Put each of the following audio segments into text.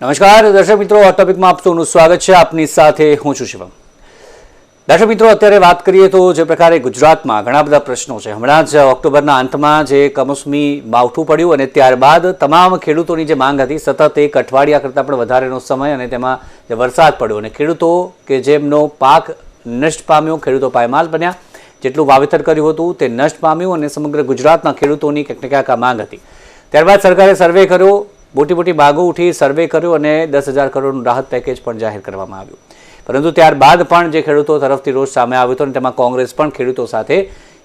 નમસ્કાર, દર્શક મિત્રો, આ ટોપિકમાં આપ સ્વાગત છે. આપની સાથે હું છું શિવમ. દર્શક મિત્રો, અત્યારે વાત કરીએ તો જે પ્રકારે ગુજરાતમાં ઘણા બધા પ્રશ્નો છે. હમણાં જ ઓક્ટોબરના અંતમાં જે કમોસમી માવઠું પડ્યું અને ત્યારબાદ તમામ ખેડૂતોની જે માંગ હતી, સતત એક અઠવાડિયા કરતાં પણ વધારેનો સમય અને તેમાં જે વરસાદ પડ્યો અને ખેડૂતો કે જેમનો પાક નષ્ટ પામ્યો, ખેડૂતો પાયમાલ બન્યા. જેટલું વાવેતર કર્યું હતું તે નષ્ટ પામ્યું અને સમગ્ર ગુજરાતના ખેડૂતોની ક્યાંક ને માંગ હતી. ત્યારબાદ સરકારે સર્વે કર્યો મોટી મોટી માગો ઉઠી સર્વે કર્યો અને દસ હજાર કરોડનું રાહત પેકેજ પણ જાહેર કરવામાં આવ્યું. પરંતુ ત્યારબાદ પણ જે ખેડૂતો તરફથી રોષ સામે આવ્યો હતો અને તેમાં કોંગ્રેસ પણ ખેડૂતો સાથે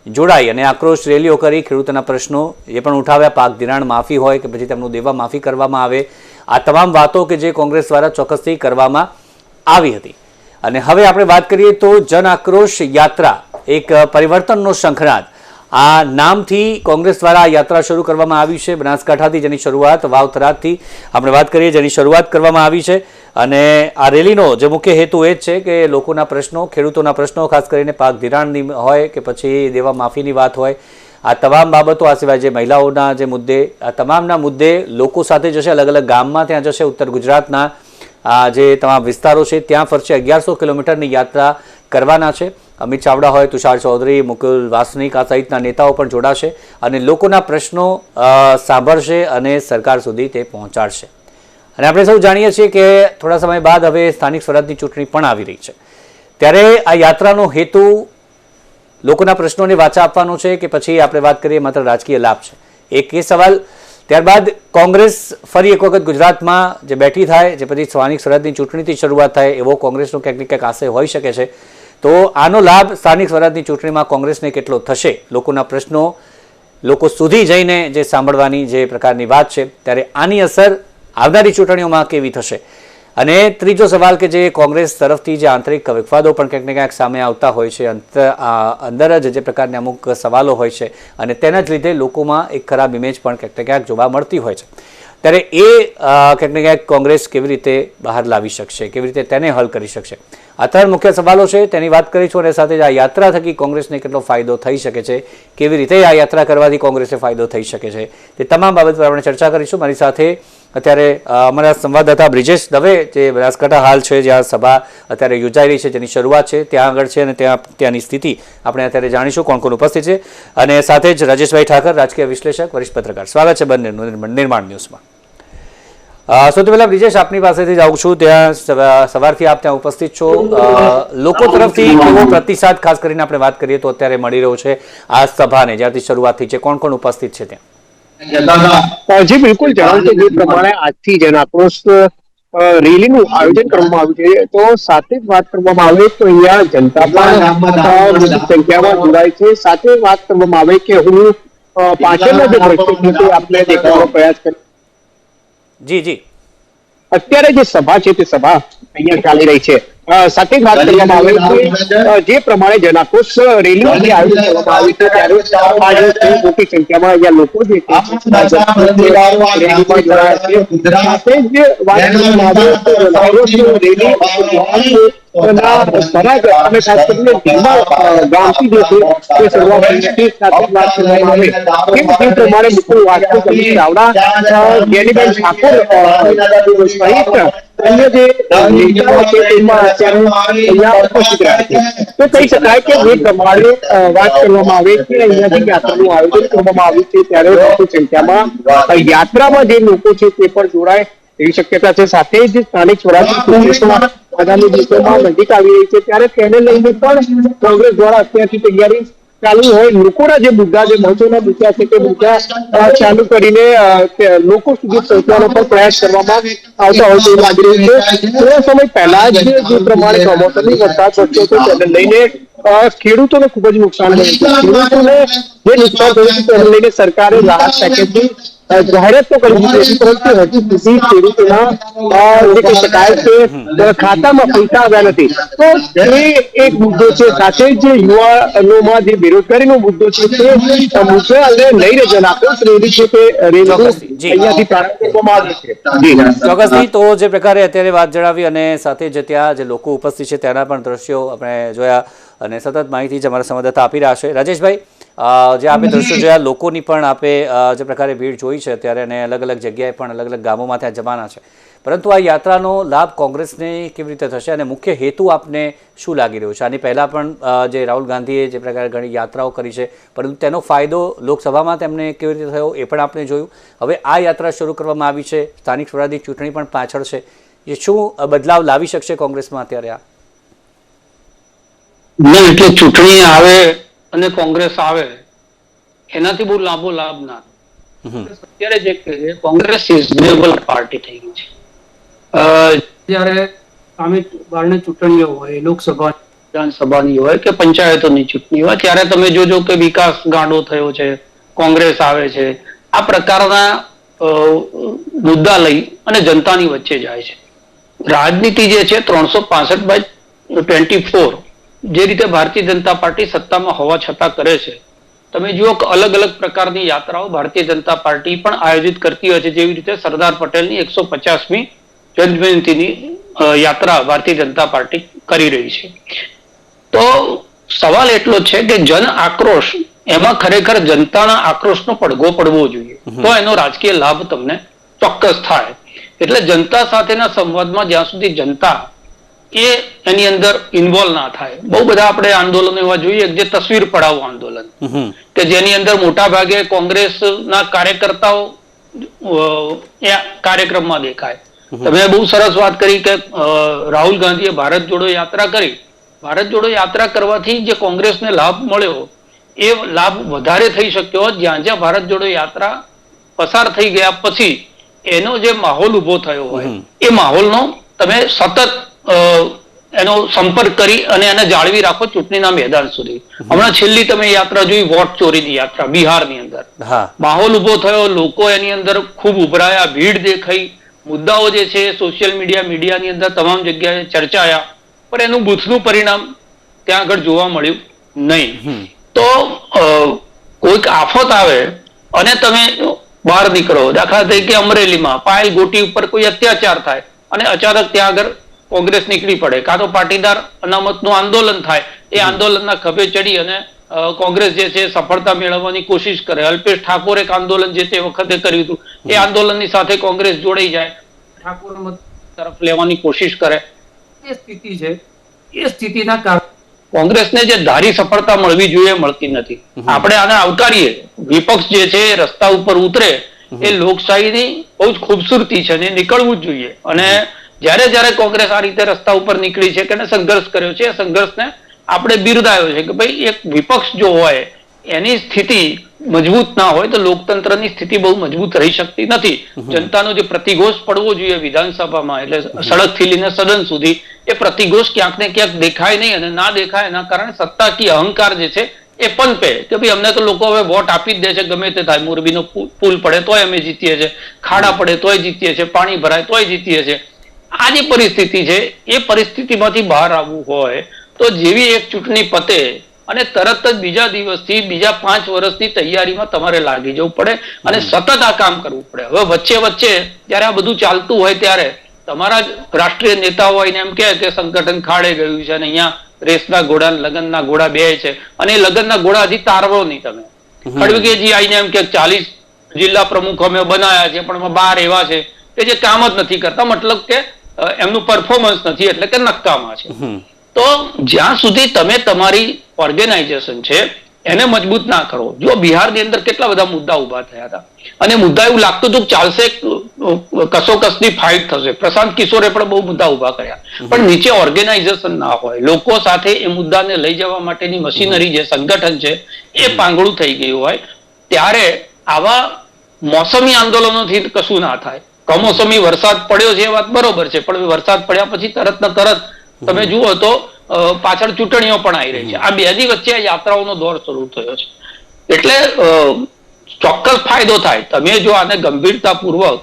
જોડાઈ અને આક્રોશ રેલીઓ કરી ખેડૂતોના પ્રશ્નો એ પણ ઉઠાવ્યા. પાક ધિરાણ માફી હોય કે પછી તેમનું દેવા માફી કરવામાં આવે, આ તમામ વાતો કે જે કોંગ્રેસ દ્વારા ચોક્કસથી કરવામાં આવી હતી. અને હવે આપણે વાત કરીએ તો જન આક્રોશ યાત્રા, એક પરિવર્તનનો શંખનાદ આ નામથી કોંગ્રેસ દ્વારા યાત્રા શરૂ કરવામાં આવી છે. બનાસકાંઠાથી જેની શરૂઆત વાવથરાદથી આપણે વાત કરીએ, જેની શરૂઆત કરવામાં આવી છે. અને આ રેલીનો જે મુખ્ય હેતુ એ જ છે કે લોકોના પ્રશ્નો, ખેડૂતોના પ્રશ્નો, ખાસ કરીને પાક ધિરાણની હોય કે પછી દેવા માફીની વાત હોય, આ તમામ બાબતો, આ સિવાય જે મહિલાઓના જે મુદ્દે, આ તમામના મુદ્દે લોકો સાથે જશે, અલગ અલગ ગામમાં ત્યાં જશે. ઉત્તર ગુજરાતના આ જે તમામ વિસ્તારો છે, ત્યાં ફરશે. અગિયારસો કિલોમીટરની યાત્રા કરવાના છે. અમિત ચાવડા હોય, તુષાર ચૌધરી, મુકુલ વાસનિક આ સહિતના નેતાઓ પણ જોડાશે અને લોકોના પ્રશ્નો સાંભળશે અને સરકાર સુધી તે પહોંચાડશે. અને આપણે સૌ જાણીએ છીએ કે થોડા સમય બાદ હવે સ્થાનિક સ્વરાજની ચૂંટણી પણ આવી રહી છે. ત્યારે આ યાત્રાનો હેતુ લોકોના પ્રશ્નોને વાચા આપવાનો છે કે પછી આપણે વાત કરીએ માત્ર રાજકીય લાભ છે. એક એ સવાલ, ત્યારબાદ કોંગ્રેસ ફરી એક વખત ગુજરાતમાં જે બેઠી થાય, જે પછી સ્થાનિક સ્વરાજની ચૂંટણીથી શરૂઆત થાય, એવો કોંગ્રેસનો ક્યાંક ને ક્યાંક આશય હોઈ શકે છે. તો આનો લાભ સ્થાનિક સ્વરાજની ચૂંટણીમાં કોંગ્રેસને કેટલો થશે? લોકોના પ્રશ્નો, લોકો સુધી જઈને જે સાંભળવાની જે પ્રકારની વાત છે, ત્યારે આની અસર આવનારી ચૂંટણીઓમાં કેવી થશે? અને ત્રીજો સવાલ કે જે કોંગ્રેસ તરફથી જે આંતરિક વિખવાદો પણ ક્યાંક ને ક્યાંક સામે આવતા હોય છે અંદર જ જે પ્રકારના અમુક સવાલો હોય છે, અને તેના જ લીધે લોકોમાં એક ખરાબ ઇમેજ પણ ક્યાંક ને ક્યાંક જોવા મળતી હોય છે. ત્યારે એ ક્યાંક ને ક્યાંક કોંગ્રેસ કેવી રીતે બહાર લાવી શકશે, કેવી રીતે તેને હલ કરી શકશે? આ ત્રણ મુખ્ય સવાલો છે, તેની વાત કરીશું અને સાથે જ આ યાત્રા થકી કોંગ્રેસને કેટલો ફાયદો થઈ શકે છે, કેવી રીતે આ યાત્રા કરવાથી કોંગ્રેસને ફાયદો થઈ શકે છે, તે તમામ બાબત પર આપણે ચર્ચા કરીશું. મારી સાથે અત્યારે અમારા સંવાદદાતા બ્રિજેશ દવે, જે બનાસકાંઠા હાલ છે જ્યાં સભા અત્યારે યોજાઈ રહી છે, જેની શરૂઆત છે, ત્યાં આગળ છે અને ત્યાં, ત્યાંની સ્થિતિ આપણે અત્યારે જાણીશું, કોણ કોણ ઉપસ્થિત છે. અને સાથે જ રાજેશભાઈ ઠાકર, રાજકીય વિશ્લેષક, વરિષ્ઠ પત્રકાર. સ્વાગત છે બંને નિર્માણ ન્યૂઝમાં. સૌથી પહેલા બ્રિજેશ, આપની પાસેથી જ આવું છું. ત્યાં સવારથી આપ ત્યાં ઉપસ્થિત છો. લોકો તરફથી કેવો પ્રતિસાદ, ખાસ કરીને આપણે વાત કરીએ તો અત્યારે મળી રહ્યો છે આ સભાને, જ્યારથી શરૂઆત થઈ છે. કોણ કોણ ઉપસ્થિત છે ત્યાં? જી, બિલકુલ. જણાવ્યું જે પ્રમાણે આજથી જન આક્રોશ રેલીનું આયોજન કરવામાં આવ્યું છે. તો સાથે જ વાત કરવામાં આવે તો અહીંયા જનતા પણ સંખ્યામાં જોડાય છે. સાથે વાત કરવામાં આવે કે હું પાછળના જે દ્રશ્યો આપણે દેખાડવાનો પ્રયાસ કરી જી જી. અત્યારે જે સભા છે તે સભા અહીંયા ચાલી રહી છે. સાથે જ વાત કરવામાં આવે કે અ, જે પ્રમાણે જનાક્રોશ રેલીનું જે આયોજન કરવામાં આવ્યું છે ત્યારે આજે ખૂબ મોટી સંખ્યામાં અહીંયા લોકો જે છે રેલીમાં જોડાયા છે સાથે જ વાત કરવામાં આવે તો જનાક્રોશ રેલી ના સ્વરાજ અને ખાસ કરીને ધીમા અ, ગામથી જે છે તે શરૂઆત થઈ હતી. સાથે જ વાત કરવામાં આવે કે જે પ્રમાણે મુકુલ વાસનિક અમિત ચાવડા અ, જ્ઞાનીબેન ઠાકોર અ, સહિત અન્ય જે નેતાઓ છે તેમાં અહીંયા ઉપસ્થિત રહ્યા તો કહી શકાય કે જે પ્રમાણે વાત કરવામાં આવે કે અહીંયાથી યાત્રાનું આયોજન કરવામાં આવ્યું છે ત્યારે મોટી સંખ્યામાં યાત્રામાં જે લોકો છે તે પણ જોડાય એવી શક્યતા છે. સાથે જ સ્થાનિક સ્વરાજની ચૂંટણીઓ આગામી દિવસોમાં નજીક આવી રહી છે ત્યારે તેને લઈને પણ કોંગ્રેસ દ્વારા અત્યારથી તૈયારી ચાલુ હોય, લોકોના જે મુદ્દા જે મહત્વના મુદ્દા છે, તે મુદ્દા ચાલુ કરીને લોકો સુધી પહોંચવાનો પણ પ્રયાસ કરવામાં આવતા હોય તેવું લાગી રહ્યું છે. થોડા સમય પહેલા જ જે પ્રમાણે કમોસમી વરસાદ પડ્યો હતો, તેને લઈને ખેડૂતોને ખૂબ જ નુકસાન થયું ખેડૂતોને જે નુકસાન થયું તેને લઈને સરકારે રાહત પેકેજની જાહેરાત તો કરી દીધી પરંતુ હજુ સુધી ખેડૂતોના જે કહી શકાય અ, ખાતામાં પૈસા આવ્યા નથી તો એ એક મુદ્દો છે સાથે જ યુવાનોમાં જે બેરોજગારીનો મુદ્દો છે તે અ, મુદ્દાને લઈને જ આક્રોશ રેલી છે તે જી. અહીંયાથી છે ચોક્કસથી તો જે પ્રકારે અત્યારે વાત જણાવી અને સાથે જે ત્યાં જે લોકો ઉપસ્થિત છે તેના પણ દ્રશ્યો આપણે જોયા અને સતત માહિતી જ અમારા સંવાદદાતા આપી રહ્યા છે રાજેશભાઈ જે આપણે દ્રશ્યો જોયા લોકોની પણ આપે જે પ્રકારે ભીડ જોઈ છે અત્યારે અને અલગ અલગ જગ્યાએ પણ અલગ અલગ ગામોમાં ત્યાં જવાના છે. પરંતુ આ યાત્રાનો લાભ કોંગ્રેસને કેવી રીતે થશે અને મુખ્ય હેતુ આપને શું લાગી રહ્યો છે? આની પહેલાં પણ જે રાહુલ ગાંધીએ જે પ્રકારે ઘણી યાત્રાઓ કરી છે પરંતુ તેનો ફાયદો લોકસભામાં તેમને કેવી રીતે થયો એ પણ આપણે જોયું. હવે આ યાત્રા શરૂ કરવામાં આવી છે. સ્થાનિક સ્વરાજની ચૂંટણી પણ પાછળ છે. એ શું બદલાવ લાવી શકશે કોંગ્રેસમાં અત્યારે આ? એટલે ચૂંટણી આવે અને કોંગ્રેસ આવે એનાથી બહુ લાંબો લાભ ના અત્યારે જે કહે છે કોંગ્રેસ રિઝનેબલ પાર્ટી થઈ ગઈ છે. જ્યારે સામે બારણે ચૂંટણીઓ હોય લોકસભા વિધાનસભાની હોય કે પંચાયતોની ચૂંટણી હોય ત્યારે તમે જોજો કે વિકાસ ગાંડો થયો છે કોંગ્રેસ આવે છે. આ પ્રકારના મુદ્દા લઈ અને જનતાની વચ્ચે જાય છે. રાજનીતિ જે છે ત્રણસો પાસઠ બાય ટ્વેન્ટી ફોર જે રીતે ભારતીય જનતા પાર્ટી સત્તામાં હોવા છતાં કરે છે. તમે જુઓ કે અલગ અલગ પ્રકારની યાત્રાઓ ભારતીય જનતા પાર્ટી પણ આયોજિત કરતી હોય છે. જેવી રીતે સરદાર પટેલની એકસો પચાસમી જન્મજયંતિની યાત્રા ભારતીય જનતા પાર્ટી કરી રહી છે. તો સવાલ એટલો છે કે જન આક્રોશ એમાં ખરેખર જનતાના આક્રોશનો પડઘો પડવો જોઈએ. તો એનો રાજકીય લાભ તમને ચોક્કસ થાય. એટલે જનતા સાથેના સંવાદમાં જ્યાં સુધી જનતા એ એની અંદર ઇન્વોલ્વ ના થાય. બહુ બધા આપણે આંદોલનો એવા જોઈએ જે તસવીર પડાવો આંદોલન. કે જેની અંદર મોટા ભાગે કોંગ્રેસના કાર્યકર્તાઓ એ કાર્યક્રમમાં દેખાય. તમે બહુ સરસ વાત કરી કે રાહુલ ગાંધીએ ભારત જોડો યાત્રા કરી. ભારત જોડો યાત્રા કરવાથી જે કોંગ્રેસને લાભ મળ્યો એ લાભ વધારે થઈ શક્યો. જ્યાં જ્યાં ભારત જોડો યાત્રા પસાર થઈ ગયા પછી એનો જે માહોલ ઊભો થયો હોય. એ માહોલનો તમે સતત એનો સંપર્ક કરી અને એને જાળવી રાખો ચૂંટણીના મેદાન સુધી. હમણાં છેલ્લી તમે યાત્રા જોઈ વોટ ચોરીની યાત્રા બિહારની અંદર. માહોલ ઊભો થયો લોકો એની અંદર ખૂબ ઉભરાયા ભીડ દેખાઈ. મુદ્દાઓ જે છે સોશિયલ મીડિયા મીડિયાની અંદર તમામ જગ્યાએ ચર્ચાયા. પણ એનું બુથનું પરિણામ ત્યાં આગળ જોવા મળ્યું નહીં. તો કોઈક આફત આવે અને તમે બહાર નીકળો. દાખલા તરીકે અમરેલીમાં પાયલ ગોટી ઉપર કોઈ અત્યાચાર થાય અને અચાનક ત્યાં આગળ કોંગ્રેસ નીકળી પડે. કાં તો પાટીદાર અનામતનું આંદોલન થાય. એ આંદોલનના ખભે ચડી અને કોંગ્રેસ જે છે સફળતા મેળવવાની કોશિશ કરે. અલ્પેશ ઠાકોર એક આંદોલન જે તે વખતે કર્યું હતું એ આંદોલનની સાથે કોંગ્રેસ જોડાઈ જાય. ઠાકોર તરફ લેવાની કોશિશ કરે. એ સ્થિતિ છે. એ સ્થિતિના કારણે કોંગ્રેસને જે ધારી સફળતા મળવી જોઈએ મળતી નથી. આપણે આને આવકારીએ. વિપક્ષ જે છે રસ્તા ઉપર ઉતરે. એ લોકશાહીની બહુ જ ખૂબસૂરતી છે અને નીકળવું જ જોઈએ. અને જ્યારે જ્યારે કોંગ્રેસ આ રીતે રસ્તા ઉપર નીકળી છે કે સંઘર્ષ કર્યો છે એ સંઘર્ષને આપણે બિરદાયો છે કે ભાઈ એક વિપક્ષ જો હોય એની સ્થિતિ મજબૂત ના હોય તો લોકતંત્રની સ્થિતિ બહુ મજબૂત રહી શકતી નથી. જનતાનો જે પ્રતિઘોષ પડવો જોઈએ વિધાનસભામાં એટલે સડકથી લઈને સદન સુધી એ પ્રતિઘોષ ક્યાંક ને ક્યાંક દેખાય નહીં અને ના દેખાય એના કારણે સત્તાકીય અહંકાર જે છે એ પનપે કે ભાઈ અમને તો લોકો હવે વોટ આપી જ દે છે ગમે તે થાય. મોરબીનો પુલ પડે તોય અમે જીતીએ છીએ ખાડા પડે તોય જીતીએ છીએ પાણી ભરાય તોય જીતીએ છીએ. આ જે પરિસ્થિતિ છે એ પરિસ્થિતિમાંથી બહાર આવવું હોય તો જેવી એક ચૂંટણી પતે અને તરત જ બીજા દિવસથી બીજા પાંચ વર્ષની તૈયારીમાં તમારે લાગી જવું પડે અને સતત આ કામ કરવું પડે. હવે વચ્ચે વચ્ચે જ્યારે આ બધું ચાલતું હોય ત્યારે તમારા રાષ્ટ્રીય નેતાઓ હોય એમ કહે કે સંગઠન ખાડે ગયું છે અને અહીંયા રેસના ઘોડા લગ્નના ઘોડા બે છે અને એ લગ્નના ઘોડા હજી તારવો નહીં તમે. ખડવીકેજી આઈને એમ કે ચાલીસ જિલ્લા પ્રમુખ અમે બનાયા છે પણ બાર એવા છે કે જે કામ જ નથી કરતા. મતલબ કે એમનું પરફોર્મન્સ નથી એટલે કે નક્કામાં છે. તો જ્યાં સુધી તમે તમારી ઓર્ગેનાઇઝેશન છે એને મજબૂત ના કરો. જો બિહારની અંદર કેટલા બધા મુદ્દા ઊભા થયા હતા. અને મુદ્દા એવું લાગતું હતું કે ચાલશે કસોકસની ફાઇટ થશે. પ્રશાંત કિશોરે પણ બહુ મુદ્દા ઊભા કર્યા. પણ નીચે ઓર્ગેનાઇઝેશન ના હોય લોકો સાથે એ મુદ્દાને લઈ જવા માટેની મશીનરી જે સંગઠન છે એ પાંગળું થઈ ગયું હોય. ત્યારે આવા મોસમી આંદોલનોથી કશું ના થાય. કમોસમી વરસાદ પડ્યો છે એ વાત બરોબર છે પણ વરસાદ પડ્યા પછી તરત ને તરત તમે જુઓ તો પાછળ ચૂંટણીઓ પણ આવી રહી છે. આ બે દી વચ્ચે આ યાત્રાઓનો દોર શરૂ થયો છે. એટલે ચોક્કસ ફાયદો થાય. તમે જો આને ગંભીરતાપૂર્વક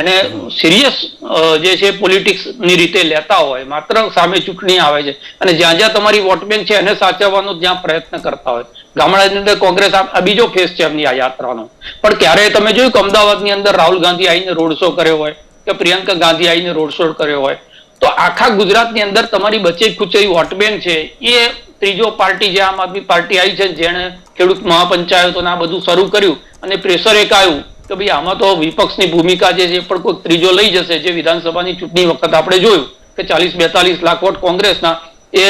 એને સિરિયસ જે છે પોલિટિક્સની રીતે લેતા હોય, માત્ર સામે ચૂંટણી આવે છે. અને જ્યાં જ્યાં તમારી વોટ છે, એને સાચવવાનો જ્યાં પ્રયત્ન કરતા હોય. ગામડાની અંદર કોંગ્રેસ આ બીજો ફેસ છે એમની આ યાત્રાનો. પણ ક્યારે તમે જોયું કે અમદાવાદની અંદર રાહુલ ગાંધી આવીને રોડ શો કર્યો હોય કે પ્રિયંકા ગાંધી આવીને રોડ શો કર્યો હોય, તો આખા ગુજરાતની અંદર તમારી બચે ખુચેરી વોટ છે, એ ત્રીજો પાર્ટી જે આમ આદમી પાર્ટી આવી છે, જેણે ખેડૂત મહાપંચાયતો આ બધું શરૂ કર્યું અને પ્રેશર એક આવ્યું કે ભાઈ આમાં તો વિપક્ષની ભૂમિકા જે છે પણ કોઈ ત્રીજો લઈ જશે. જે વિધાનસભાની ચૂંટણી વખત આપણે જોયું કે ચાલીસ બેતાલીસ લાખ વોટ કોંગ્રેસના એ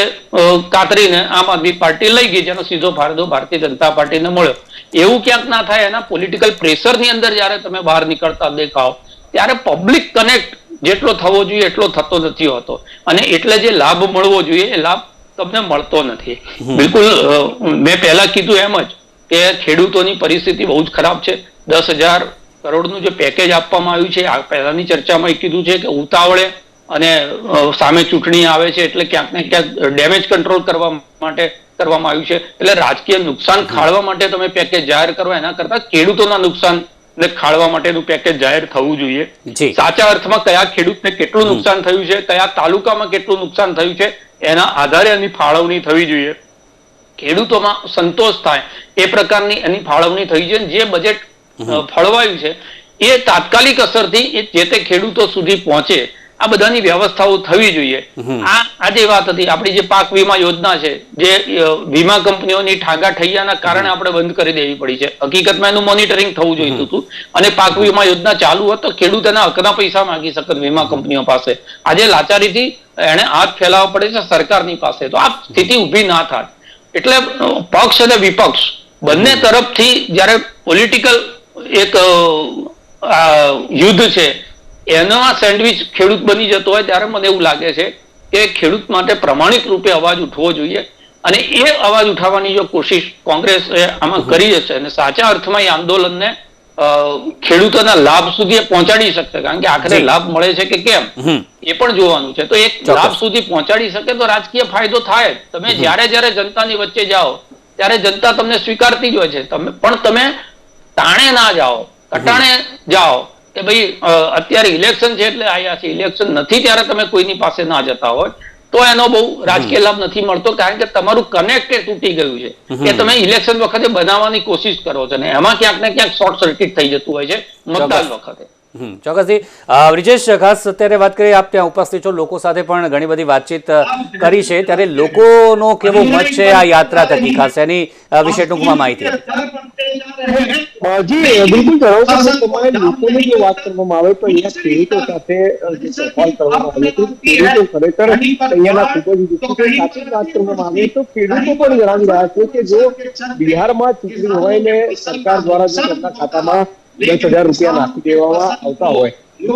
કાતરીને આમ આદમી પાર્ટી લઈ ગઈ જેનો સીધો ફાયદો ભારતીય જનતા પાર્ટીને મળ્યો. એવું ક્યાંક ના થાય એના પોલિટિકલ પ્રેશરની અંદર જ્યારે તમે બહાર નીકળતા દેખાવ ત્યારે પબ્લિક કનેક્ટ જેટલો થવો જોઈએ એટલો થતો નથી હોતો. અને એટલે જે લાભ મળવો જોઈએ એ લાભ તમને મળતો નથી. બિલકુલ મેં પહેલા કીધું એમ જ કે ખેડૂતોની પરિસ્થિતિ બહુ જ ખરાબ છે. દસ હજાર કરોડનું જે પેકેજ આપવામાં આવ્યું છે આ પહેલાની ચર્ચામાં એ કીધું છે કે ઉતાવળે અને સામે ચૂંટણી આવે છે એટલે ક્યાંક ને ક્યાંક ડેમેજ કંટ્રોલ કરવા માટે કરવામાં આવ્યું છે. એટલે રાજકીય નુકસાન ખાળવા માટે તમે પેકેજ જાહેર કરો એના કરતા ખેડૂતોના નુકસાન ને ખાળવા માટેનું પેકેજ જાહેર થવું જોઈએ. સાચા અર્થમાં કયા ખેડૂતને કેટલું નુકસાન થયું છે કયા તાલુકામાં કેટલું નુકસાન થયું છે એના આધારે એની ફાળવણી થવી જોઈએ. ખેડૂતોમાં સંતોષ થાય એ પ્રકારની એની ફાળવણી થઈ છે. જે બજેટ ફળવાયું છે. એ તાત્કાલિક અસરથી જે તે ખેડૂતો સુધી પહોંચે આ બધાની વ્યવસ્થાઓ થવી જોઈએ. આ આજે વાત હતી આપણી જે પાક વીમા યોજના છે જે વીમા કંપનીઓની ઠાગા ઠૈયાના કારણે આપણે બંધ કરી દેવી પડી છે. હકીકતમાં એનું મોનિટરિંગ થવું જોઈતું હતું. અને પાક વીમા યોજના ચાલુ હોત તો ખેડૂત એના હકના પૈસા માંગી શકત વીમા કંપનીઓ પાસે. આજે લાચારીથી એને હાથ ફેલાવવા પડે છે સરકારની પાસે. તો આ સ્થિતિ ઊભી ના થાય. એટલે પક્ષ અને વિપક્ષ બંને તરફથી જ્યારે પોલિટિકલ એક યુદ્ધ છે એનો આ સેન્ડવિચ ખેડૂત બની જતો હોય ત્યારે મને એવું લાગે છે કે ખેડૂત માટે પ્રમાણિક રૂપે અવાજ ઉઠવો જોઈએ અને એ અવાજ ઉઠાવવાની જો કોશિશ કોંગ્રેસ આમાં કરી હશે અને સાચા અર્થમાં એ આંદોલનને ખેડૂતોના લાભ સુધી પહોંચાડી શકશે. કારણ કે આખરે લાભ મળે છે કે કેમ? એ પણ જોવાનું છે. તો એક લાભ સુધી પહોંચાડી શકે તો રાજકીય ફાયદો થાય. તમે જ્યારે જ્યારે જનતાની વચ્ચે જાઓ ત્યારે જનતા તમને સ્વીકારતી જ હોય છે. તમે પણ તમે તાણે ના જાઓ કટાણે જાઓ કે ભાઈ અત્યારે ઇલેક્શન છે એટલે આયા છે ઇલેક્શન નથી ત્યારે તમે કોઈની પાસે ના જતા હોય તો એનો બહુ રાજકીય લાભ નથી મળતો કારણ કે તમારું કનેક્ટ એ તૂટી ગયું છે કે તમે ઇલેક્શન વખતે બનાવવાની કોશિશ કરો છો ને એમાં ક્યાંક ને ક્યાંક શોર્ટ સર્કિટ થઈ જતું હોય છે મતદાન વખતે. ચોક્કસથી બ્રિજેશ ખાસ અત્યારે વાત કરીએ આપ ત્યાં ઉપસ્થિત છો. લોકો સાથે પણ ઘણી બધી વાતચીત કરી છે. ત્યારે લોકોનો કેવો મત છે આ યાત્રા થકી ખાસ એની વિશે ટૂંકમાં માહિતી જી બિલકુલ તમારે લોકોની જે વાત કરવામાં આવે તો અહીંયા ખેડૂતો સાથે જે સવાલ કરવામાં આવે તો ખેડૂતો ખરેખર અહીંયાના ખૂબ જ દુઃખી સાથે વાત કરવામાં આવે તો ખેડૂતો પણ જણાવી રહ્યા છે કે જો બિહારમાં ચૂંટણી હોય ને સરકાર દ્વારા જે તેમના ખાતામાં દસ હજાર રૂપિયા નાખી દેવામાં આવતા હોય તો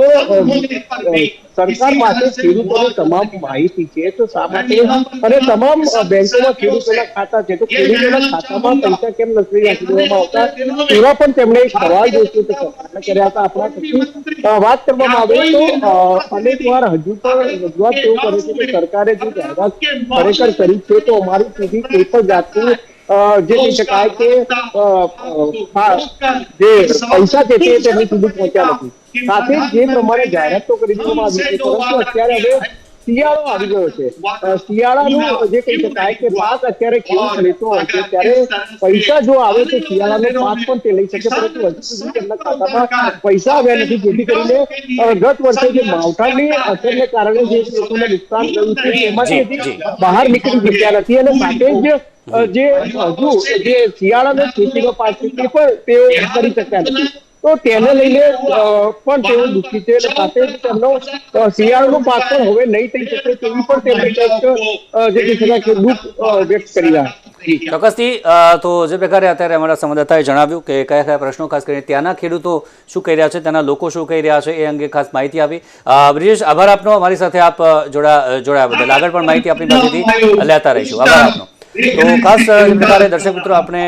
સરકાર પાસે ખેડૂતોની તમામ માહિતી છે તો શા માટે અને તમામ બેંકોમાં ખેડૂતોના ખાતા છે તો ખેડૂતોના ખાતામાં પૈસા કેમ નથી નાખી દેવામાં આવતા એવા પણ તેમણે એક સવાલ જોઈશું તો સરકારને કર્યા હતા આપણા વાત કરવામાં આવે તો અનેક વાર હજુ પણ રજૂઆત એવું કરે છે કે સરકારે જે જાહેરાત ખરેખર કરી છે તો અમારી સુધી કોઈ પણ જાતનું જે કહી શકાય કે જે પૈસા જે છે તે તેમની સુધી પહોંચ્યા નથી. સાથે જે પ્રમાણે જાહેરાત તો કરી દેવામાં આવી છે પરંતુ અત્યારે હવે શિયાળો આવી ગયો છે. શિયાળાનું જે કહી શકાય કે પાક અત્યારે ખેડૂત લેતો હોય છે ત્યારે પૈસા જો આવે તો શિયાળાનો પાક પણ તે લઈ શકે પરંતુ હજુ સુધી તેમના ખાતામાં પૈસા આવ્યા નથી. જેથી કરીને ગત વર્ષે જે માવઠાની અસરને કારણે જે લોકોને નુકસાન થયું છે એમાંથી બહાર નીકળી શક્યા નથી. અને માટે જ જે હજુ જે શિયાળાનો ખેતીનો પાક છે તે પણ તેઓ કરી શક્યા નથી. તો તેને લઈને પણ તેઓ દુઃખી છે અને સાથે જ તેમનો શિયાળાનો પાક પણ હવે નહીં થઈ શકે તેવી પણ તેમણે જે કહી શકાય કે દુઃખ વ્યક્ત કરી રહ્યા ચોક્કસથી તો જે પ્રકારે અત્યારે અમારા સંવાદદાતાએ જણાવ્યું કે કયા કયા પ્રશ્નો ખાસ કરીને ત્યાંના ખેડૂતો શું કહી રહ્યા છે ત્યાંના લોકો શું કહી રહ્યા છે એ અંગે ખાસ માહિતી આપી. બ્રિજેશ આભાર આપનો. અમારી સાથે આપ જોડા જોડાયા બદલ. આગળ પણ માહિતી આપણી પાસેથી લેતા રહીશું. આભાર આપનો. તો ખાસ પ્રકારે દર્શક મિત્રો આપણે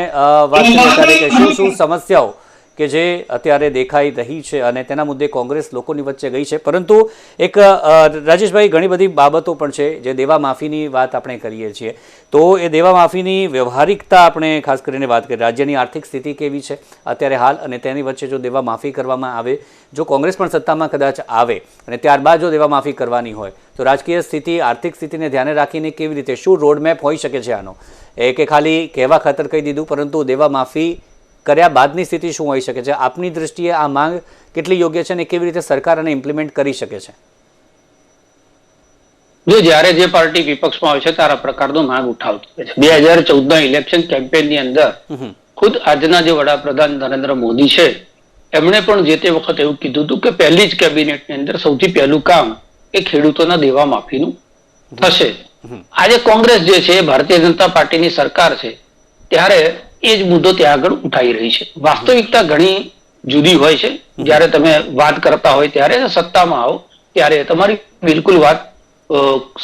વાત કરી કે શું શું સમસ્યાઓ કે જે અત્યારે દેખાઈ રહી છે અને તેના મુદ્દે કોંગ્રેસ લોકોની વચ્ચે ગઈ છે. પરંતુ એક રાજેશભાઈ, ઘણી બધી બાબતો પણ છે જે દેવા માફીની વાત આપણે કરીએ છીએ. તો એ દેવા માફીની વ્યવહારિકતા આપણે ખાસ કરીને વાત કરીએ. રાજ્યની આર્થિક સ્થિતિ કેવી છે? અત્યારે હાલ અને તેની વચ્ચે જો દેવા માફી કરવામાં આવે, જો કોંગ્રેસ પણ સત્તામાં કદાચ આવે અને ત્યારબાદ જો દેવા માફી કરવાની હોય, તો રાજકીય સ્થિતિ, આર્થિક સ્થિતિને ધ્યાને રાખીને કેવી રીતે, શું રોડમેપ હોઈ શકે છે આનો? એ કે ખાલી કહેવા ખાતર કહી દીધું, પરંતુ દેવા માફી કર્યા બાદની સ્થિતિ શું હોઈ શકે છે? આપની દ્રષ્ટિએ આ માંગ કેટલી યોગ્ય છે અને કેવી રીતે સરકાર આને ઇમ્પ્લિમેન્ટ કરી શકે છે? જો જ્યારે જે પાર્ટી વિપક્ષમાં આવે છે તારા પ્રકારનો માંગ ઉઠાવતી હોય છે. બે હજાર ચૌદના ઇલેક્શન કેમ્પેનની અંદર ખુદ આજના જે વડાપ્રધાન નરેન્દ્ર મોદી છે એમણે પણ જે તે વખત એવું કીધું હતું કે પહેલી જ કેબિનેટની અંદર સૌથી પહેલું કામ એ ખેડૂતોના દેવા માફીનું થશે. આજે કોંગ્રેસ જે છે એ ભારતીય જનતા પાર્ટીની સરકાર છે ત્યારે એ જ મુદ્દો ત્યાં આગળ ઉઠાઈ રહી છે. વાસ્તવિકતા ઘણી જુદી હોય છે. જ્યારે તમે વાત કરતા હોય ત્યારે સત્તામાં આવો, ત્યારે તમારી બિલકુલ વાત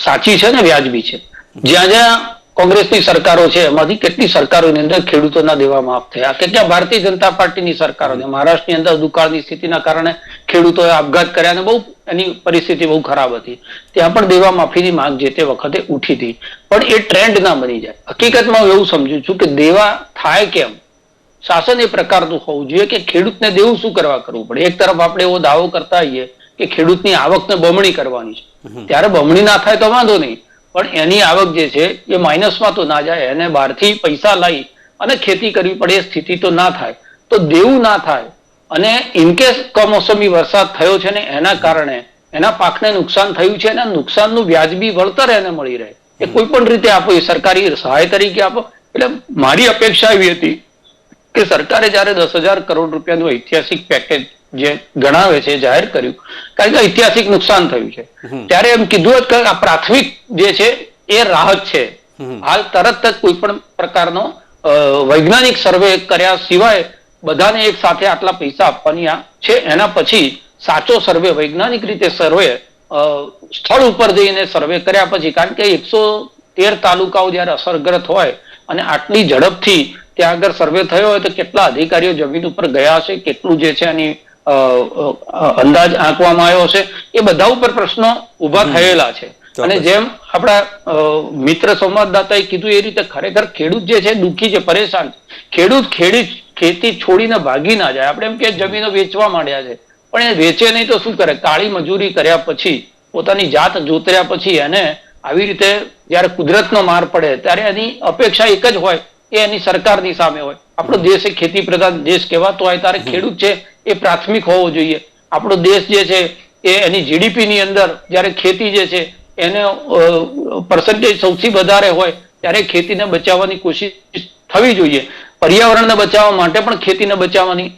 સાચી છે ને વ્યાજબી છે. જ્યાં જ્યાં કોંગ્રેસની સરકારો છે એમાંથી કેટલી સરકારોની અંદર ખેડૂતોના દેવા માફ થયા કે ક્યાં ભારતીય જનતા પાર્ટીની સરકારો છે? મહારાષ્ટ્રની અંદર દુકાળની સ્થિતિના કારણે ખેડૂતોએ આપઘાત કર્યા અને બહુ એની પરિસ્થિતિ બહુ ખરાબ હતી. ત્યાં પણ દેવા માફીની માંગ જે તે વખતે ઉઠી હતી. પણ એ ટ્રેન્ડ ના બની જાય. હકીકતમાં હું એવું સમજુ છું કે દેવા થાય કેમ? શાસન એ પ્રકારનું હોવું જોઈએ કે ખેડૂતને દેવું શું કરવા કરવું પડે? એક તરફ આપણે એવો દાવો કરતા હોઈએ કે ખેડૂતની આવકને બમણી કરવાની છે. ત્યારે બમણી ના થાય તો વાંધો નહીં. પણ એની આવક જે છે, એ માઇનસમાં તો ના જાય. એને બહારથી પૈસા લઈ અને ખેતી કરવી પડે, એ સ્થિતિ તો ના થાય. તો દેવું ના થાય. અને ઇનકેસ કમોસમી વરસાદ થયો છે ને, એના કારણે એના પાકને નુકસાન થયું છે અને નુકસાનનું વ્યાજબી વળતર એને મળી રહે. એ કોઈ પણ રીતે આપો, એ સરકારી સહાય તરીકે આપો. એટલે મારી અપેક્ષા એવી હતી કે સરકારે જયારે દસ હજાર કરોડ રૂપિયાનું ઐતિહાસિક પેકેજ જે ગણાવે છે જાહેર કર્યું. કારણ કે ઐતિહાસિક નુકસાન થયું છે. ત્યારે એમ કીધું કે આ પ્રાથમિક જે છે એ રાહત છે. હાલ તરત જ કોઈ પણ પ્રકારનો વૈજ્ઞાનિક સર્વે કર્યા સિવાય બધાને એક સાથે આટલા પૈસા આપવાની આ છે. એના પછી સાચો સર્વે વૈજ્ઞાનિક રીતે સર્વે સ્થળ ઉપર જઈને સર્વે કર્યા પછી કારણ કે એકસો તેર તાલુકાઓ જ્યારે અસરગ્રસ્ત હોય અને આટલી ઝડપથી ત્યાં આગળ સર્વે થયો હોય તો કેટલા અધિકારીઓ જમીન ઉપર ગયા હશે કેટલું જે છે એની અંદાજ આંકવામાં આવ્યો છે. એ બધા ઉપર પ્રશ્નો ઊભા થયેલા છે. અને જેમ આપણા મિત્ર સંવાદદાતાએ કીધું એ રીતે ખરેખર ખેડૂત જે છે દુઃખી છે પરેશાન ખેડૂત ખેડી ખેતી છોડીને ભાગી ના જાય. આપણે એમ કે જમીનો વેચવા માંડ્યા છે. પણ એ વેચે નહીં તો શું કરે? કાળી મજૂરી કર્યા પછી પોતાની જાત જોતર્યા પછી એને આવી રીતે જ્યારે કુદરતનો માર પડે ત્યારે એની અપેક્ષા એક જ હોય એ એની સરકારની સામે હોય. આપણો દેશ એ ખેતી પ્રધાન દેશ કહેવાતો હોય ત્યારે ખેડૂત છે એ પ્રાથમિક હોવો જોઈએ. આપણો દેશ જે છે એ એની જીડીપી ની અંદર જ્યારે ખેતી જે છે એને પર્સન્ટેજ સૌથી વધારે હોય ત્યારે ખેતીને બચાવવાની કોશિશ થવી જોઈએ. પર્યાવરણને બચાવવા માટે પણ ખેતીને બચાવવાની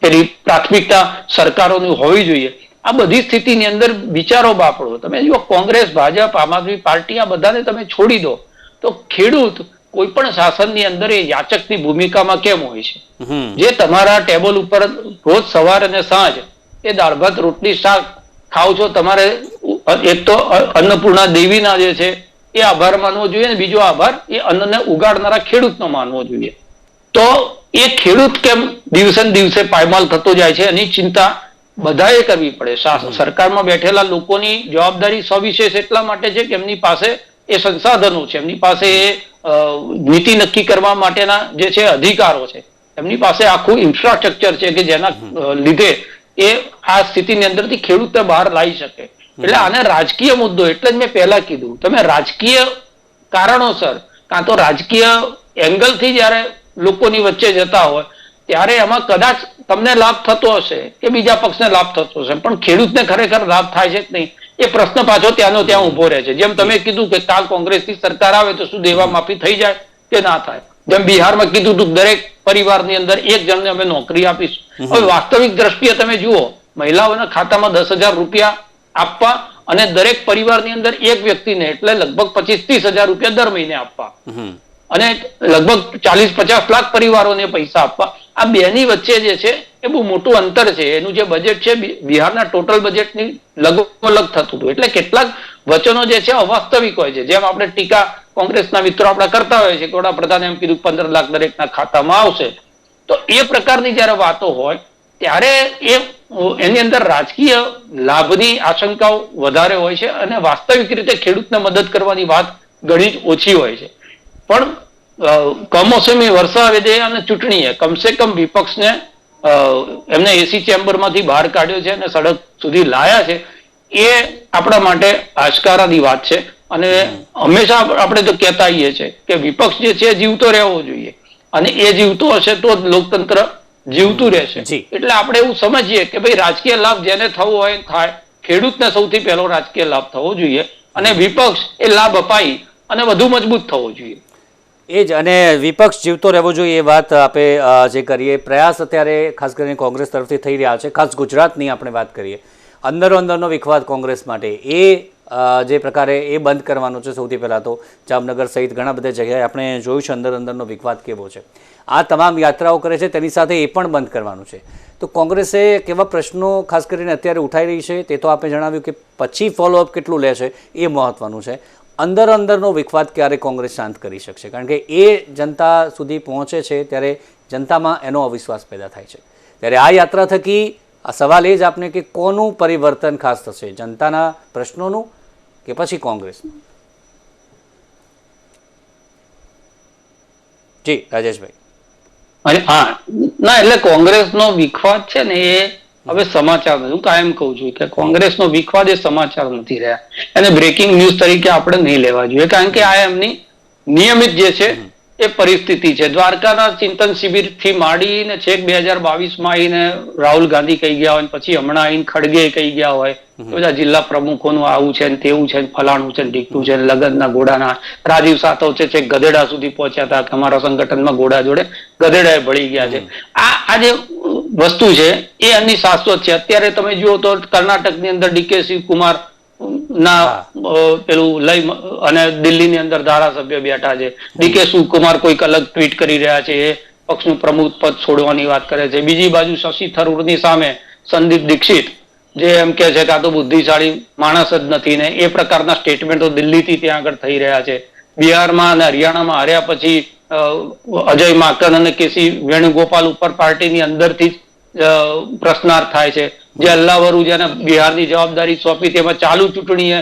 પેલી પ્રાથમિકતા સરકારોની હોવી જોઈએ. આ બધી સ્થિતિની અંદર વિચારો બાપડો. તમે જો કોંગ્રેસ ભાજપ આમ આદમી પાર્ટી આ બધાને તમે છોડી દો. તો ખેડૂત કોઈ પણ શાસનની અંદર એ યાચકની ભૂમિકામાં કેમ હોય છે? જે તમારા ટેબલ ઉપર રોજ સવાર અને સાંજ એ દાળ ભાત રોટલી શાક ખાવ છો તમારે એક તો અન્નપૂર્ણા દેવીના જે છે એ આભાર માનવો જોઈએ અને બીજો આભાર એ અન્નને ઉગાડનારા ખેડૂતનો માનવો જોઈએ. તો એ ખેડૂત કેમ દિવસે ને દિવસે પાયમાલ થતો જાય છે એની ચિંતા બધાએ કરવી પડે. સરકારમાં બેઠેલા લોકોની જવાબદારી સવિશેષ એટલા માટે છે કે એમની પાસે એ સંસાધનો છે. એમની પાસે નીતિ નક્કી કરવા માટેના જે છે અધિકારો છે. એમની પાસે આખું ઇન્ફ્રાસ્ટ્રક્ચર છે કે જેના લીધે એ આ સ્થિતિની અંદરથી ખેડૂતને બહાર લાવી શકે. એટલે આને રાજકીય મુદ્દો એટલે જ મેં પહેલા કીધું. તમે રાજકીય કારણોસર કાં તો રાજકીય એંગલથી જ્યારે લોકોની વચ્ચે જતા હોય ત્યારે એમાં કદાચ તમને લાભ થતો હશે કે બીજા પક્ષને લાભ થતો હશે. પણ ખેડૂતને ખરેખર લાભ થાય છે કે નહીં એ પ્રશ્ન પાછો ત્યાંનો ત્યાં ઊભો રહે છે. જેમ તમે કીધું કે કાલ કોંગ્રેસની સરકાર આવે તો શું દેવા માફી થઈ જાય કે ના થાય? જેમ બિહારમાં કીધું હતું દરેક પરિવારની અંદર એક જણને અમે નોકરી આપીશું. હવે વાસ્તવિક દ્રષ્ટિએ તમે જુઓ મહિલાઓના ખાતામાં દસ હજાર રૂપિયા આપવા અને દરેક પરિવારની અંદર એક વ્યક્તિને એટલે લગભગ પચીસ ત્રીસ હજાર રૂપિયા દર મહિને આપવા. અને લગભગ ચાલીસ પચાસ લાખ પરિવારોને પૈસા આપવા. આ બેની વચ્ચે જે છે એ બહુ મોટું અંતર છે. એનું જે બજેટ છે બિહારના ટોટલ બજેટની લગભગ થતું હતું. એટલે કેટલાક વચનો જે છે, અવાસ્તવિક હોય છે. જેમ આપણે ટીકા કોંગ્રેસના મિત્રો આપણે કરતા હોય છે, કે વડાપ્રધાને એમ કીધું પંદર લાખ દરેકના ખાતામાં આવશે. તો એ પ્રકારની જ્યારે વાતો હોય, ત્યારે એ એની અંદર રાજકીય લાભની આશંકાઓ વધારે હોય છે અને વાસ્તવિક રીતે ખેડૂતને મદદ કરવાની વાત ઘણી જ ઓછી હોય છે. પણ કમોસમી વરસાદ અને ચૂંટણીએ કમસે કમ વિપક્ષને એમને એસી ચેમ્બરમાંથી બહાર કાઢ્યો છે અને સડક સુધી લાયા છે એ આપણા માટે આશકારાની વાત છે. અને હંમેશા આપણે તો કહેતા આવીએ છીએ કે વિપક્ષ જે છે જીવતો રહેવો જોઈએ. અને એ જીવતો હશે તો જ લોકતંત્ર જીવતું રહેશે. એટલે આપણે એવું સમજીએ કે ભાઈ રાજકીય લાભ જેને થવો હોય થાય ખેડૂતને સૌથી પહેલો રાજકીય લાભ થવો જોઈએ. અને વિપક્ષ એ લાભ અપાઈ અને વધુ મજબૂત થવો જોઈએ. એ જ, અને વિપક્ષ જીવતો રહેવો જોઈએ એ વાત આપણે જે કરીએ. પ્રયાસ અત્યારે ખાસ કરીને કોંગ્રેસ તરફથી થઈ રહ્યા છે. ખાસ ગુજરાતની આપણે વાત કરીએ. અંદરો અંદરનો વિખવાદ કોંગ્રેસ માટે. એ જે પ્રકારે એ બંધ કરવાનો છે સૌથી પહેલાં તો. જામનગર સહિત ઘણા બધા જગ્યાએ આપણે જોયું છે અંદર અંદરનો વિખવાદ કેવો છે. આ તમામ યાત્રાઓ કરે છે, તેની સાથે એ પણ બંધ કરવાનું છે. તો કોંગ્રેસે કેવા પ્રશ્નો ખાસ કરીને અત્યારે ઉઠાઈ રહી છે, તે તો આપણે જણાવ્યું કે પછી ફોલોઅપ કેટલું લે છે, એ મહત્ત્વનું છે. અંદર અંદરનો વિખવાદ ક્યારે કોંગ્રેસ શાંત કરી શકશે? કારણ કે એ જનતા સુધી પહોંચે છે ત્યારે જનતામાં એનો અવિશ્વાસ પેદા થાય છે. ત્યારે આ યાત્રા થકી આ સવાલ એ જ આપને કે કોનું પરિવર્તન ખાસ થશે? જનતાના પ્રશ્નોનું કે પછી કોંગ્રેસનું? જી, રાજેશભાઈ. હા. ના, એટલે કોંગ્રેસનો વિખવાદ છે ને એ હવે સમાચાર હું કાયમ કહું છું કે કોંગ્રેસનો વિખવાદ એ સમાચાર નથી રહ્યા. એને બ્રેકિંગ ન્યૂઝ તરીકે આપણે નહીં લેવા જોઈએ, કારણ કે આ એમની નિયમિત જે છે એ પરિસ્થિતિ છે. દ્વારકાના ચિંતન શિબિરથી માંડીને છેક બે હજાર બાવીસમાં આવીને રાહુલ ગાંધી કહી ગયા હોય પછી હમણાં આવીને ખડગે કહી ગયા હોય. બધા જિલ્લા પ્રમુખોનું આવું છે ને તેવું છે ને ફલાણું છે ને ઢીકણું છે ને લગનના ઘોડાના રાજીવ સાતવ છે છેક ગધેડા સુધી પહોંચ્યા હતા કે અમારા સંગઠનમાં ઘોડા જોડે ગધેડા ભળી ગયા છે. આ આ જે વસ્તુ છે એ એમની શાશ્વત છે. અત્યારે તમે જુઓ તો કર્ણાટકની અંદર ડીકે શિવકુમાર ના પેલું લઈ અને દિલ્હીની અંદર ધારાસભ્ય બેઠા છે. ડીકે શિવકુમાર કોઈક અલગ ટ્વીટ કરી રહ્યા છે, એ પક્ષનું પ્રમુખ પદ છોડવાની વાત કરે છે. બીજી બાજુ શશી થરૂરની સામે સંદીપ દીક્ષિત, જે એમ કે છે કે આ તો બુદ્ધિશાળી માણસ જ નથી ને એ પ્રકારના સ્ટેટમેન્ટો દિલ્હીથી ત્યાં આગળ થઈ રહ્યા છે. બિહારમાં અને હરિયાણામાં હાર્યા પછી અજય માકન અને કેસી વેણુગોપાલ ઉપર પાર્ટીની અંદરથી જ પ્રશ્નાર્થ થાય છે. જે અલ્લાવરુ જેને બિહારની જવાબદારી સોંપી તેમાં ચાલુ ચૂંટણીએ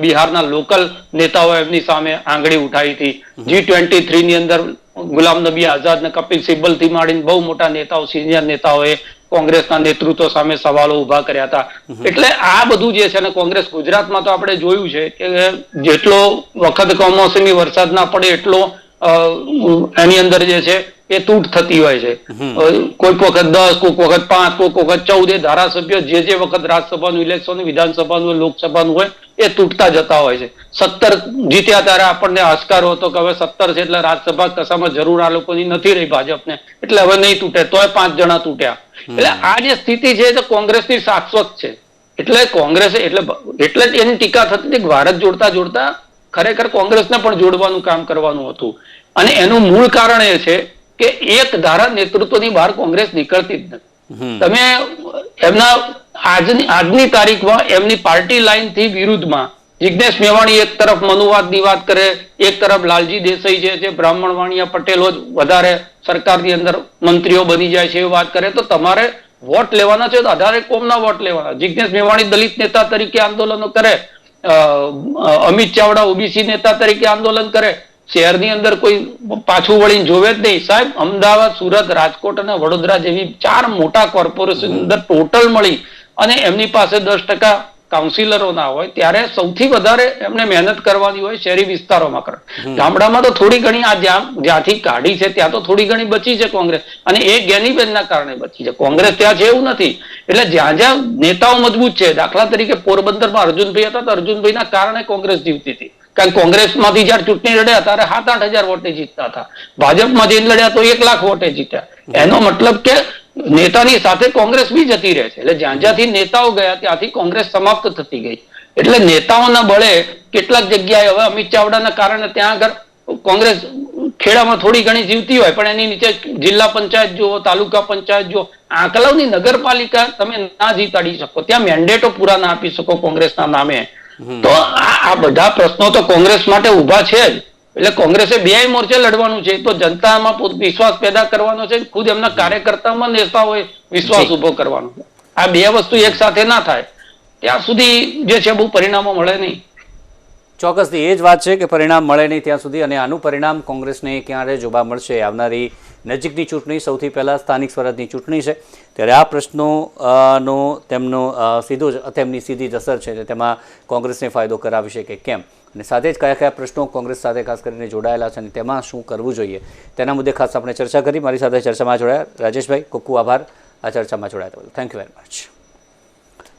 બિહારના લોકલ નેતાઓ એમની સામે આંગળી ઉઠાવી હતી. જી ટ્વેન્ટી થ્રી ની અંદર ગુલામ નબી આઝાદ ને કપિલ સિબ્બલથી માંડીને બહુ મોટા નેતાઓ સિનિયર નેતાઓએ કોંગ્રેસના નેતૃત્વ સામે સવાલો ઊભા કર્યા હતા. એટલે આ બધું જે છે ને કોંગ્રેસ ગુજરાતમાં તો આપણે જોયું છે કે જેટલો વખત કમોસમી વરસાદ ના પડે એટલો એની અંદર જે છે એ તૂટ થતી હોય છે. કોઈક વખત દસ કોઈક વખત પાંચ કોઈક વખત ચૌદ એ ધારાસભ્ય જે જે વખત રાજ્યસભાનું ઇલેક્શન વિધાનસભાનું લોકસભાનું હોય એ તૂટતા જતા હોય છે. સત્તર જીત્યા ત્યારે આપણને આસ્કારો હતો કે હવે સત્તર છે એટલે રાજ્યસભા કશામાં જરૂર આ લોકોની નથી રહી ભાજપને. એટલે હવે નહીં તૂટે તોય પાંચ જણા તૂટ્યા. એટલે આ જે સ્થિતિ છે તો કોંગ્રેસની શાશ્વત છે. એટલે કોંગ્રેસે એટલે એટલે જ એની ટીકા થતી કે ભારત જોડતા જોડતા ખરેખર કોંગ્રેસને પણ જોડવાનું કામ કરવાનું હતું. અને એનું મૂળ કારણ એ છે કે એક ધારા નેતૃત્વની બહાર કોંગ્રેસ નીકળતી જ નથી. તમે એમના આજની આજની તારીખમાં એમની પાર્ટી લાઈનથી વિરુદ્ધમાં જિજ્ઞેશ મેવાણી એક તરફ મનુવાદની વાત કરે એક તરફ લાલજી દેસાઈ છે બ્રાહ્મણ વાણિયા પટેલો જ વધારે સરકારની અંદર મંત્રીઓ બની જાય છે એ વાત કરે તો તમારે વોટ લેવાના છે તો અઢારે કોમના વોટ લેવાના? જિજ્ઞેશ મેવાણી દલિત નેતા તરીકે આંદોલનો કરે અમિત ચાવડા ઓબીસી નેતા તરીકે આંદોલન કરે શહેરની અંદર કોઈ પાછું વળીને જોવે જ નહીં. સાહેબ અમદાવાદ સુરત રાજકોટ અને વડોદરા જેવી ચાર મોટા કોર્પોરેશન અંદર ટોટલ મળી અને એમની પાસે દસ ટકા કાઉન્સિલરો ના હોય ત્યારે સૌથી વધારે એમને મહેનત કરવાની હોય શહેરી વિસ્તારોમાં કરે. ગામડામાં તો થોડી ઘણી આ જ્યાં જ્યાંથી કાઢી છે ત્યાં તો થોડી ઘણી બચી છે કોંગ્રેસ. અને એ જ્ઞાનીબેનના કારણે બચી છે. કોંગ્રેસ ત્યાં છે એવું નથી. એટલે જ્યાં જ્યાં નેતાઓ મજબૂત છે દાખલા તરીકે પોરબંદરમાં અર્જુનભાઈ હતા તો અર્જુનભાઈના કારણે કોંગ્રેસ જીવતી હતી. કારણ કોંગ્રેસમાંથી જયારે ચૂંટણી લડ્યા ત્યારે સાત આઠ હજાર વોટે જીતતા હતા. ભાજપમાં જઈને લડ્યા તો એક લાખ વોટે જીત્યા. એનો મતલબ કે નેતાની સાથે કોંગ્રેસ બી જતી રહે છે. એટલે જ્યાં જ્યાંથી નેતાઓ ગયા, ત્યાંથી કોંગ્રેસ સમાપ્ત થતી ગઈ. એટલે નેતાઓના બળે કેટલાક જગ્યાએ હવે અમિત ચાવડાના કારણે ત્યાં આગળ કોંગ્રેસ ખેડામાં થોડી ઘણી જીવતી હોય, પણ એની નીચે જિલ્લા પંચાયત જુઓ, તાલુકા પંચાયત જુઓ, આંકલાવની નગરપાલિકા તમે ના જીતાડી શકો. ત્યાં મેન્ડેટો પૂરા ના આપી શકો કોંગ્રેસના નામે. તો આ બધા પ્રશ્નો તો કોંગ્રેસ માટે ઊભા છે જ. એટલે કોંગ્રેસે બે મોરચે લડવાનું છે. તો જનતામાં વિશ્વાસ પેદા કરવાનો છે ખુદ એમના કાર્યકર્તામાં નેતાઓએ વિશ્વાસ ઊભો કરવાનો. છે આ બે વસ્તુ એક સાથે ના થાય. ત્યાં સુધી જે છે બહુ પરિણામો મળે નહીં. ચોક્કસથી એ જ વાત છે કે પરિણામ મળે નહીં ત્યાં સુધી અને આનું પરિણામ કોંગ્રેસને ક્યારે જોવા મળશે આવનારી નજીકની ચૂંટણી સૌથી પહેલાં સ્થાનિક સ્વરાજની ચૂંટણી છે. ત્યારે આ પ્રશ્નો નો તેમનો સીધો જ, તેમની સીધી જ અસર છે. તેમાં કોંગ્રેસને ફાયદો કરાવી છે કે કેમ? અને સાથે જ કયા કયા પ્રશ્નો કોંગ્રેસ સાથે ખાસ કરીને જોડાયેલા છે અને તેમાં શું કરવું જોઈએ? તેના મુદ્દે ખાસ આપણે ચર્ચા કરી. મારી સાથે ચર્ચામાં જોડાયા રાજેશભાઈ. ખૂબ આભાર. આ ચર્ચામાં જોડાયા થેન્ક યુ વેરી મચ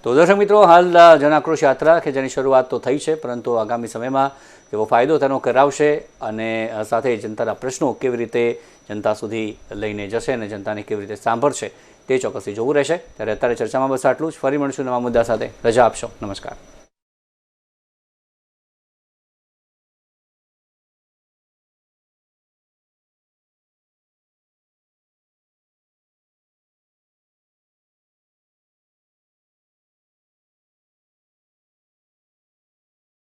તો દર્શક મિત્રો, હાલ જનાક્રોશ યાત્રા કે જેની શરૂઆત તો થઈ છે, પરંતુ આગામી સમયમાં એવો ફાયદો તેનો કરાવશે અને સાથે જનતાના પ્રશ્નો કેવી રીતે જનતા સુધી લઈને જશે અને જનતાને કેવી રીતે સાંભળશે તે ચોક્કસથી જોવું રહેશે. ત્યારે અત્યારે ચર્ચામાં બસ આટલું જ. ફરી મળશું નવા મુદ્દા સાથે. રજા આપશો. નમસ્કાર.